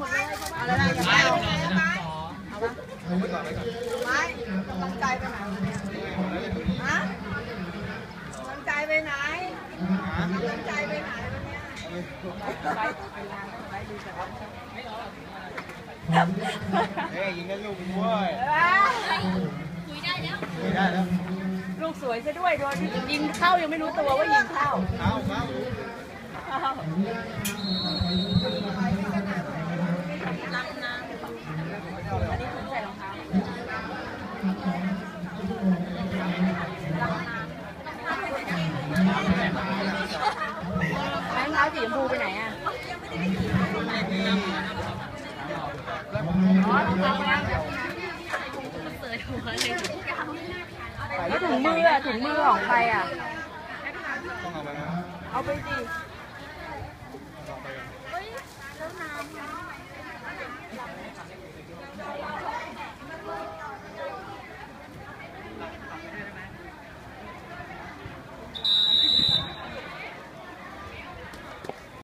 เลยอะไรนะอย่าเอาเอาปะไม่กำลังไปไหนฮะกำลังใจไปไหนกำลังใจไปไหนวันเนี้ยไปไปงไปดีจังเฮ้ยยิงกันลูกด้วย คุยได้แล้วไม่ได้แล้ว ลูกสวยซะด้วยโดนยิงเข้ายังไม่รู้ตัวว่ายิงเข้าเอาครับ รับนะอันนี้คุณใส่รองเท้า แม่เท้าสีชมพูไปไหนอะอ๋อรองเท้ามาแล้วเปิดหัวเลยแล้วถุงมืออะถุงมือของใครอะ เอาไปดิ